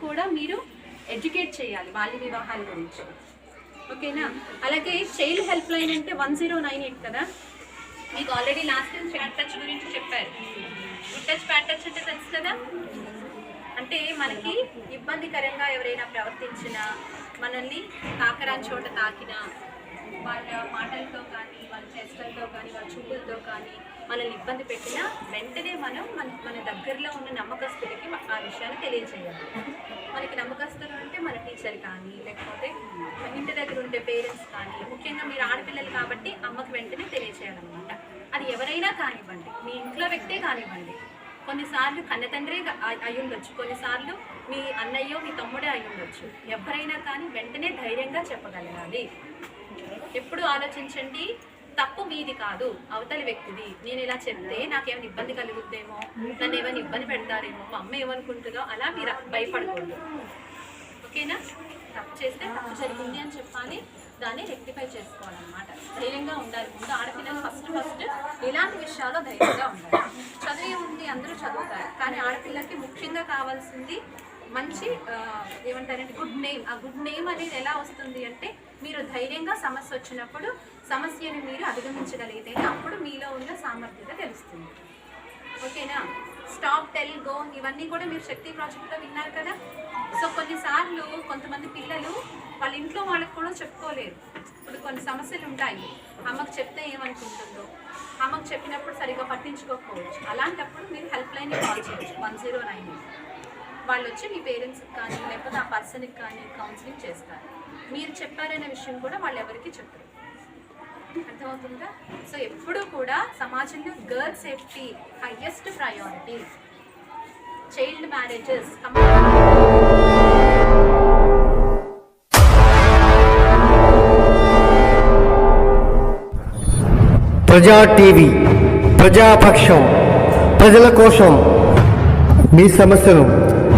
కూడా మీరు ఎడ్యుకేట్ చేయాలి బాల్య వివాహాల గురించి. ఓకేనా? అలాగే చైల్డ్ హెల్ప్ లైన్ అంటే వన్ జీరో నైన్ ఎయిట్ కదా? మీకు already last time bad touch గురించి చెప్పారు. గుడ్ టచ్ ఫ్యాట్ టచ్ అంటే తెలుసు కదా? అంటే మనకి ఇబ్బందికరంగా ఎవరైనా ప్రవర్తించినా మనల్ని తాకరాని చోట తాకినా వాళ్ళ మాటలతో కానీ వాళ్ళ చేష్టలతో కానీ వాళ్ళ చూపులతో కానీ మనల్ని ఇబ్బంది పెట్టినా వెంటనే మనం మన మన దగ్గరలో ఉన్న నమ్మకస్తులకి ఆ విషయాన్ని తెలియజేయాలి. మనకి నమ్మకస్తులు అంటే మన టీచర్ కానీ లేకపోతే మన ఇంటి దగ్గర ఉండే పేరెంట్స్ కానీ ముఖ్యంగా మీరు ఆడపిల్లలు కాబట్టి అమ్మకి వెంటనే తెలియజేయాలన్నమాట. అది ఎవరైనా కానివ్వండి మీ ఇంట్లో వ్యక్తే కానివ్వండి. కొన్నిసార్లు కన్నతండ్రే అయ్యుండొచ్చు. కొన్నిసార్లు మీ అన్నయ్యో మీ తమ్ముడే అయ్యుండొచ్చు. ఎవరైనా కానీ వెంటనే ధైర్యంగా చెప్పగలగాలి. ఎప్పుడు ఆలోచించండి తప్పు మీది కాదు అవతలి వ్యక్తిది. నేను ఇలా చెప్తే నాకేమైనా ఇబ్బంది కలుగుద్దేమో? నన్ను ఏమైనా ఇబ్బంది పెడతారేమో? మా అమ్మ ఏమనుకుంటుందో అలా మీరు భయపడకూడదు. ఓకేనా? తప్పు చేస్తే తప్పు జరిగింది అని చెప్పాలి. దాన్ని రెక్టిఫై చేసుకోవాలన్నమాట. ధైర్యంగా ఉండాలి. ముందు ఆడపిల్లలు ఫస్ట్ ఫస్ట్ ఇలాంటి విషయాల్లో ధైర్యంగా ఉండాలి. చదివే ఉంది అందరూ చదువుతారు. కానీ ఆడపిల్లకి ముఖ్యంగా కావాల్సింది మంచి ఏమంటారంటే గుడ్ నేమ్. ఆ గుడ్ నేమ్ అనేది ఎలా వస్తుంది అంటే ధైర్యంగా సమస్య వచ్చినప్పుడు సమస్యని మీరు అధిగమించగలిగితే అప్పుడు మీలో ఉన్న సామర్థ్యత తెలుస్తుంది. ఓకేనా? స్టాప్ టెల్ గో ఇవన్నీ కూడా మీరు శక్తి ప్రాజెక్ట్లో విన్నారు కదా? సో కొన్నిసార్లు కొంతమంది పిల్లలు వాళ్ళ ఇంట్లో వాళ్ళకి కూడా చెప్పుకోలేరు. ఇప్పుడు కొన్ని సమస్యలు ఉంటాయి. అమ్మకు చెప్తే ఏమనుకుంటుందో? అమ్మకు చెప్పినప్పుడు సరిగా పట్టించుకోకపోవచ్చు. అలాంటప్పుడు మీరు హెల్ప్ లైన్ కాల్ చేయవచ్చు వన్ జీరో నైన్ వాళ్ళు వచ్చి మీ పేరెంట్స్కి కానీ లేకపోతే ఆ పర్సన్కి కానీ కౌన్సిలింగ్ చేస్తారు. మీరు చెప్పారనే విషయం కూడా వాళ్ళు ఎవరికి చెప్పరు. అర్థమవుతుందా? సో ఎప్పుడూ కూడా సమాజంలో girl safety highest priority child marriages Praja TV Prajapaksham ప్రజల కోసం మీ సమస్యను